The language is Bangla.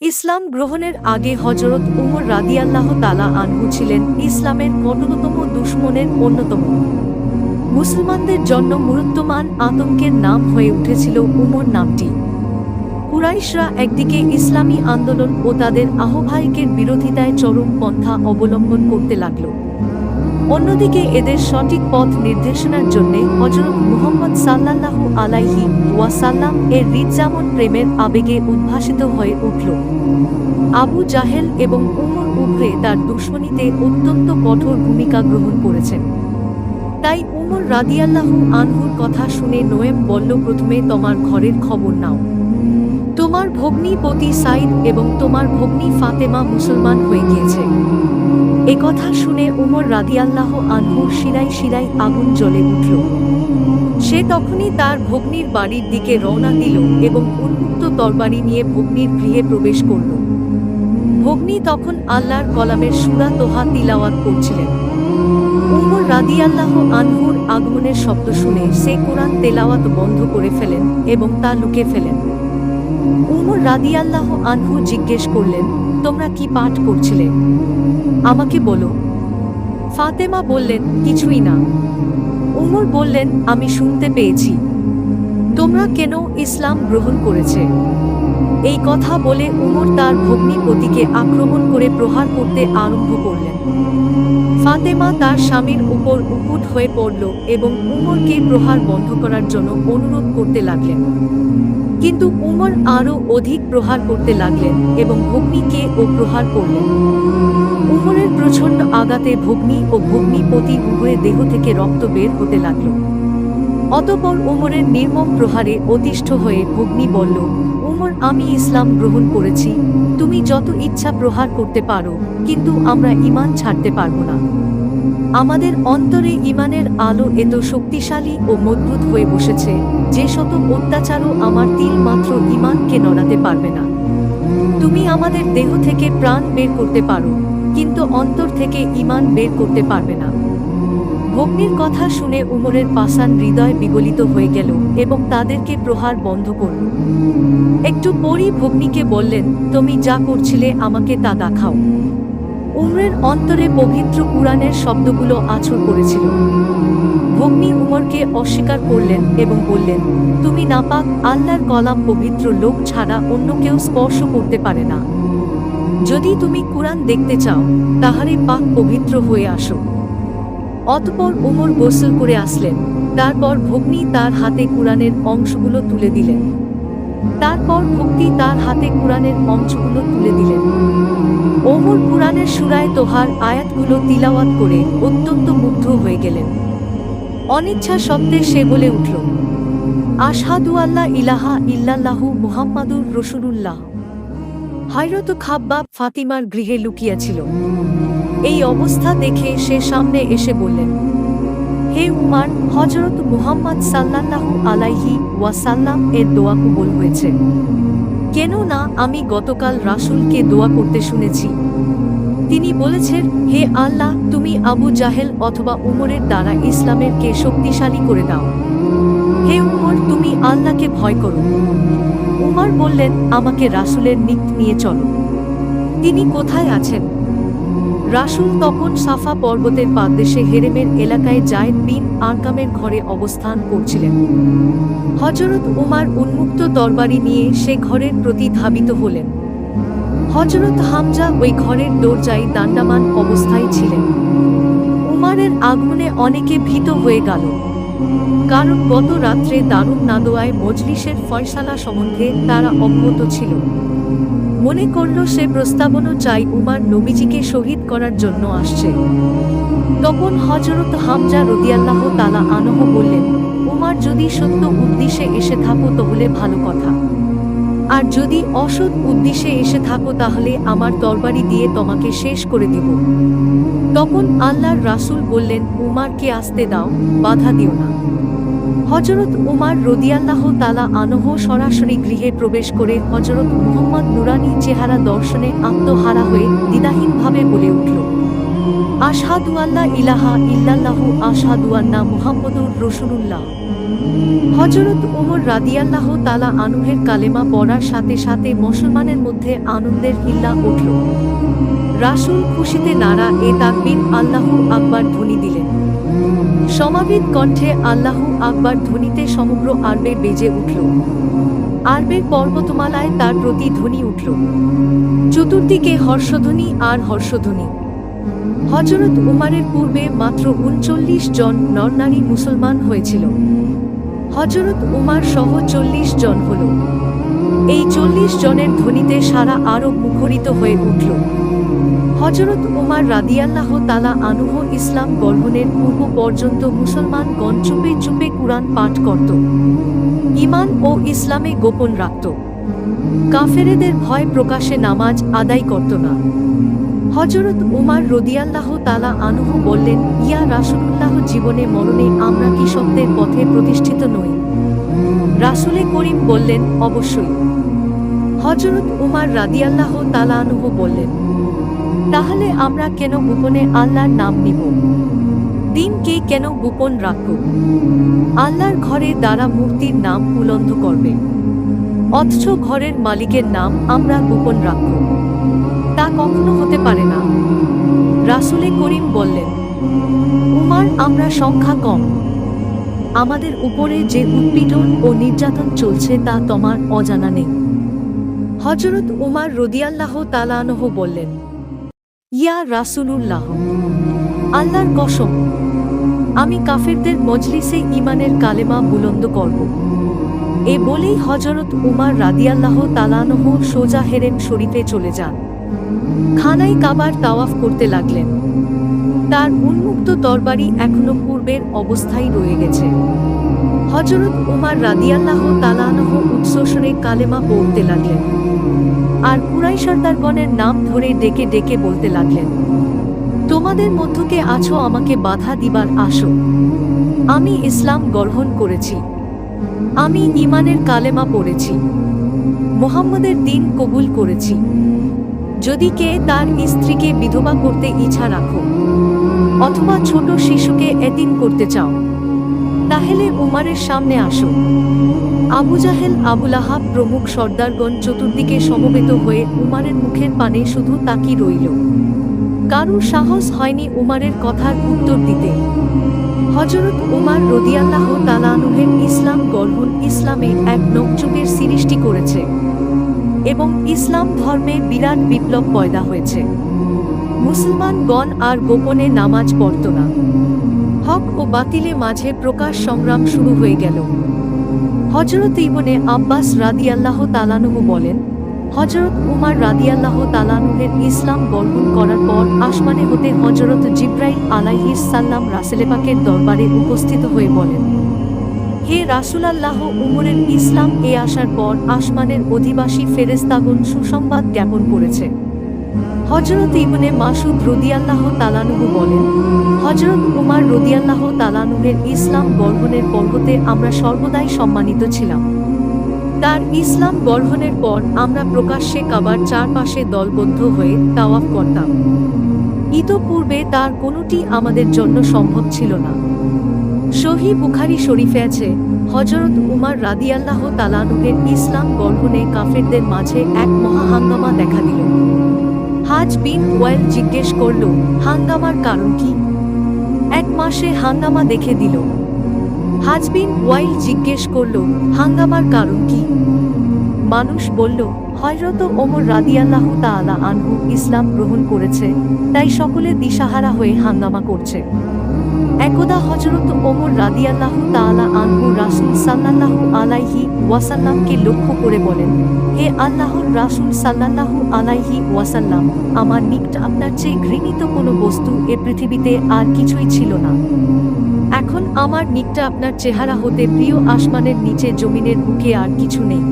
ইসলাম গ্রহণের আগে হজরত উমর রাদিয়াল্লাহ তালা আনহু ছিলেন ইসলামের কঠোরতম দুশ্মনের অন্যতম। মুসলমানদের জন্য মুরুত্তমান আতঙ্কের নাম হয়ে উঠেছিল উমর নামটি। কুরাইশরা একদিকে ইসলামী আন্দোলন ও তাদের আহ্বায়কের বিরোধিতায় চরম পন্থা অবলম্বন করতে লাগল। অন্যদিকে এদের সঠিক পথ নির্দেশনার জন্য হজরত মুহম্মদ সাল্লাল্লাহু আলাইহি ওয়াসাল্লাম এর রিজ্জামন প্রেমের আবেগে উদ্ভাসিত হয়ে উঠল। আবু জাহেল এবং উমর উভয়ে তার দুশ্মনীতে অত্যন্ত কঠোর ভূমিকা গ্রহণ করেছেন। তাই উমর রাদিয়াল্লাহু আনহুর কথা শুনে নোয়েম বলল, প্রথমে তোমার ঘরের খবর নাও। তোমার ভগ্নী পতি সাইদ এবং তোমার ভগ্নী ফাতেমা মুসলমান হয়ে গিয়েছে। এ কথা শুনে উমর রাদিয়াল্লাহ আনহুর শিরাই শিরাই আগুন জ্বলে উঠল। সে তখনই তার ভগ্নীর বাড়ির দিকে রওনা দিল এবং উন্মুক্ত তরবারি নিয়ে ভগ্নীর গৃহে প্রবেশ করল। ভগ্নী তখন আল্লাহর কলামের সুরা তোহা তিলাওয়াত করছিলেন। উমর রাদিয়াল্লাহ আনহুর আগমনের শব্দ শুনে সে কোরআন তেলাওয়াত বন্ধ করে ফেলেন এবং তা লুকে ফেলেন। উমর রাদিয়াল্লাহ আনহু জিজ্ঞেস করলেন, তোমরা কি পাঠ করছিলে? আমাকে বলো। ফাতেমা বললেন, কিছুই না। উমর বললেন, আমি শুনতে পেয়েছি। তোমরা কেন ইসলাম গ্রহণ করেছে? এই কথা বলে উমর তার ভগ্নিপতিকে আক্রমণ করে প্রহার করতে আরম্ভ করলেন। ফাতেমা তার স্বামীর উপর উপুট হয়ে পড়ল এবং উমরকে প্রহার বন্ধ করার জন্য অনুরোধ করতে লাগলেন। কিন্তু উমর আরও অধিক প্রহার করতে লাগলেন এবং ভগ্নীকে ও প্রহার করলেন। উমরের প্রচণ্ড আঘাতে ভগ্নী ও ভগ্নীপতি উভয়ে দেহ থেকে রক্ত বের হতে লাগল। অতপর উমরের নির্মম প্রহারে অতিষ্ঠ হয়ে ভগ্নী বলল, উমর, আমি ইসলাম গ্রহণ করেছি। তুমি যত ইচ্ছা প্রহার করতে পারো, কিন্তু আমরা ইমান ছাড়তে পারব না। আমাদের অন্তরে ইমানের আলো এত শক্তিশালী ও মজবুত হয়ে বসেছে, যে শত অত্যাচারও আমার তিল মাত্র ইমানকে নড়াতে পারবে না। তুমি আমাদের দেহ থেকে প্রাণ বের করতে পারো, কিন্তু অন্তর থেকে ইমান বের করতে পারবে না। ভগ্নির কথা শুনে উমরের পাষাণ হৃদয় বিগলিত হয়ে গেল এবং তাদেরকে প্রহার বন্ধ করল। একটু পরই ভগ্নিকে বললেন, তুমি যা করছিলে আমাকে তা দেখাও। উমরের অন্তরে পবিত্র কুরআনের শব্দগুলো আছর করেছিল ভগ্নী উমরকে অস্বীকার করলেন এবং বললেন, তুমি নাপাক, আল্লাহর কলাম পবিত্র লোক ছাড়া অন্য কেউ স্পর্শ করতে পারে না। যদি তুমি কুরআন দেখতে চাও তাহারে পাক পবিত্র হয়ে আসো। অতপর ওমর গোসল করে আসলেন। তারপর ভগ্নী তার হাতে কুরআনের অংশগুলো তুলে দিলেন। তারপর ভক্তি তার হাতে কুরআনের অংশগুলো তুলে দিলেন। ওমর কুরআনের সুরায় তোহার আয়াতগুলো তিলাওয়াত করে অত্যন্ত মুগ্ধ হয়ে গেলেন। অনিচ্ছা শব্দে সে বলে উঠল, আশহাদু আল্লাহ ইলাহা ইল্লাল্লাহু মুহাম্মাদুর রসুলুল্লাহ। হায়রত খাব্বাব ফাতিমার গৃহে লুকিয়াছিল। এই অবস্থা দেখে সে সামনে এসে বললেন হে উমার হজরত মুহাম্মদ সাল্লাল্লাহু আলাইহি ওয়াসাল্লাম এর দোয়া কবুল হয়েছে। কেন না আমি গতকাল রাসূলকে দোয়া করতে শুনেছি। তিনি বলেছেন, হে আল্লাহ, তুমি আবু জাহেল অথবা উমরের দ্বারা ইসলামের কে শক্তিশালী করে দাও। হে উমর, তুমি আল্লাহকে ভয় করো। উমর বললেন, আমাকে রাসূলের নিক নিয়ে চলো। তিনি কোথায় আছেন? রাসূল তখন সাফা পর্বতের পাদদেশে হেরেমের এলাকায় জায়েদ বিন আরকামের ঘরে অবস্থান করছিলেন। হজরত উমার উন্মুক্ত তরবারি নিয়ে সে ঘরের প্রতি ধাবিত হলেন। হজরত হামজা ওই ঘরের দরজায় দাণ্ডামান অবস্থায় ছিলেন। উমারের আগমনে অনেকে ভীত হয়ে গেল। কারণ গত রাত্রে দারুণ নাদোয়ায় মজলিসের ফয়সালা সম্বন্ধে তারা অবগত ছিল। মনে করল সে প্রস্তাবনও চাই উমার নবীজিকে শহীদ করার জন্য আসছে। তখন হজরত হামজা রদিয়াল্লাহ তালা আনহ বললেন, উমার যদি সত্য উদ্দেশ্যে এসে থাকো তাহলে ভালো কথা। আর যদি অসৎ উদ্দেশ্যে এসে থাকো তাহলে আমার তরবারি দিয়ে তোমাকে শেষ করে দিব। তখন আল্লাহর রাসূল বললেন, উমারকে আসতে দাও, বাধা দিও না। হজরত উমার রদিয়াল্লাহ তালা আনহ সরাসরি গৃহে প্রবেশ করে হজরত মুহম্মদ নুরানি চেহারা দর্শনে আত্মহারা হয়ে দ্বিধাহীনভাবে বলে উঠল, আশহাদু আল্লাহ ইলাহা ইল্লাল্লাহু আশহাদু আন্না মুহাম্মদুর রসুলুল্লাহ। হজরত ওমর রাদিয়াল্লাহ তালা আনুহের কালেমা পড়ার সাথে সাথে মুসলমানের মধ্যে আনন্দের হিল্লা উঠল। রাসূল খুশিতে নারা এ তাকবিন আল্লাহু আকবার ধ্বনি দিলেন। সমাবিত কণ্ঠে আল্লাহু আকবার ধ্বনিতে সমগ্র আরবে বেজে উঠল। আরবের পর্বতমালায় তার প্রতি ধ্বনি উঠল। চতুর্দিকে হর্ষধ্বনি আর হর্ষধ্বনি। হজরত উমারের পূর্বে মাত্র উনচল্লিশ জন নরনারী মুসলমান হয়েছিল। হজরত উমার সহ চল্লিশ জন হল। এই চল্লিশ জনের ধ্বনিতে সারা আরব মুখরিত হয়ে উঠল। হজরত উমার রাদিয়াল্লাহ তালা আনুহ ইসলাম গ্রহণের পূর্ব পর্যন্ত মুসলমানগণ চুপে চুপে কুরআন পাঠ করত। ইমান ও ইসলামে গোপন রাখত। কাফেরেদের ভয় প্রকাশে নামাজ আদায় করত না। হজরত উমার রদিয়াল্লাহ তালা আনুহ বললেন, ইয়া রাসুলুল্লাহ, জীবনে মরণে আমরা কি সত্যের পথে প্রতিষ্ঠিত নই? রাসুলে করিম বললেন, অবশ্যই। হজরত উমার রাদিয়াল্লাহ তালা আনুহ বললেন তাহলে আমরা কেন গোপনে আল্লাহর নাম নিব? দিনকে কেন গোপন রাখব? আল্লাহর ঘরে দ্বারা মূর্তির নাম উলন্ধ করবে। অথচ ঘরের মালিকের নাম আমরা গোপন রাখব। তা কখনো হতে পারে না। রাসুলে করিম বললেন, উমার, আমরা সংখ্যা কম। আমাদের উপরে যে উৎপীড়ন ও নির্যাতন চলছে তা তোমার অজানা নেই। হজরত উমার রদিয়াল্লাহ তালানহ বললেন ইয়া রাসুলুল্লাহ, আল্লাহর কসম, আমি কাফেরদের মজলিসে ইমানের কালেমা বুলন্দ করব। এ বলেই হজরত উমার রাদিয়াল্লাহ তালানহ সোজা হেরেন শরীফে চলে যান। খানাই কাবার তাওয়াফ করতে লাগলেন। তার উন্মুক্ত তরবারি এখনও পূর্বের অবস্থায় রয়ে গেছে। হজরত উমার রাদিয়াল্লাহ তালানহ উৎসসরে কালেমা পড়তে লাগলেন। আর কুরাই সর্দারগণের নাম ধরে ডেকে ডেকে বলতে লাগলেন, তোমাদের মধ্যকে আছো, আমাকে বাধা দিবার আসো। আমি ইসলাম গ্রহণ করেছি। আমি ইমানের কালেমা পড়েছি। মোহাম্মদের দিন কবুল করেছি। যদি কে তার স্ত্রীকে বিধবা করতে ইচ্ছা রাখো, অথবা ছোট শিশুকে এতিম করতে চাও তাহলে উমারের সামনে আসো আবু জাহেল আবুল আহাব প্রমুখ সর্দারগণ চতুর্দিকে সমবেত হয়ে উমারের মুখের পানে শুধু তাকি রইল। কারুর সাহস হয়নি উমারের কথার উত্তর দিতে। হজরত উমার রদিয়াল্লাহ তালানুহের ইসলাম গর্ভন ইসলামে এক নবযুগের সৃষ্টি করেছে এবং ইসলাম ধর্মে বিরাট বিপ্লব পয়দা হয়েছে। মুসলমানগণ আর গোপনে নামাজ পড়ত না। হক ও বাতিলে মাঝে প্রকাশ সংগ্রাম শুরু হয়ে গেল। হজরত ইবনে আব্বাস রাদিয়াল্লাহ তালানুহু বলেন হজরত উমার রাদিয়াল্লাহ তালানুহের ইসলাম গ্রহণ করার পর আসমানে হতে হজরত জিব্রাইল আলাইহিস সাল্লাম রাসেলেপাকের দরবারে উপস্থিত হয়ে বলেন, হে রাসুলাল্লাহ, উমরের ইসলাম এ আসার পর আসমানের অধিবাসী ফেরেস্তাগুন সুসংবাদ জ্ঞাপন করেছে। হজরত ইবনে মাসুদ রদিয়াল্লাহ তালানুহু বলেন হজরত উমার রদিয়াল্লাহ তালানুহের ইসলাম গর্ভনের পর্বতে আমরা সর্বদাই সম্মানিত ছিলাম। তার ইসলাম গর্ভনের পর আমরা প্রকাশ্যে কাবার চারপাশে দলবদ্ধ হয়ে তাওয়াফ করতাম। ইতপূর্বে তার কোনোটি আমাদের জন্য সম্ভব ছিল না। শহী বুখারি শরীফে আছে হজরত উমার রাদিয়াল্লাহ তালানুহের ইসলাম গর্ভনে কাফেরদের মাঝে এক মহাহাঙ্গামা দেখা দিল। হাজ বিন ওয়েল জিজ্ঞেস করল, হাঙ্গামার কারণ কি? এক মাসে হাঙ্গামা দেখে দিল। হাজবিন ওয়াইল জিজ্ঞেস করল, হাঙ্গামার কারণ কি? মানুষ বলল, হয়রত ওমর রাদিয়াল্লাহ তাআলা আনহু ইসলাম গ্রহণ করেছে, তাই সকলে দিশাহারা হয়ে হাঙ্গামা করছে। একদা হজরত ওমর রাদিয়াল্লাহ তাআলা আনহু রাসূল সাল্লাল্লাহু আলাইহি ওয়াসাল্লামকে লক্ষ্য করে বলেন, হে আল্লাহর রাসূল সাল্লাল্লাহু আলাইহি ওয়াসাল্লাম, আমার নিকট আপনার চেয়ে ঘৃণিত কোনো বস্তু এ পৃথিবীতে আর কিছুই ছিল না। এখন আমার নিকটা আপনার চেহারা হতে প্রিয় আসমানের নিচে জমিনের বুকে আর কিছু নেই।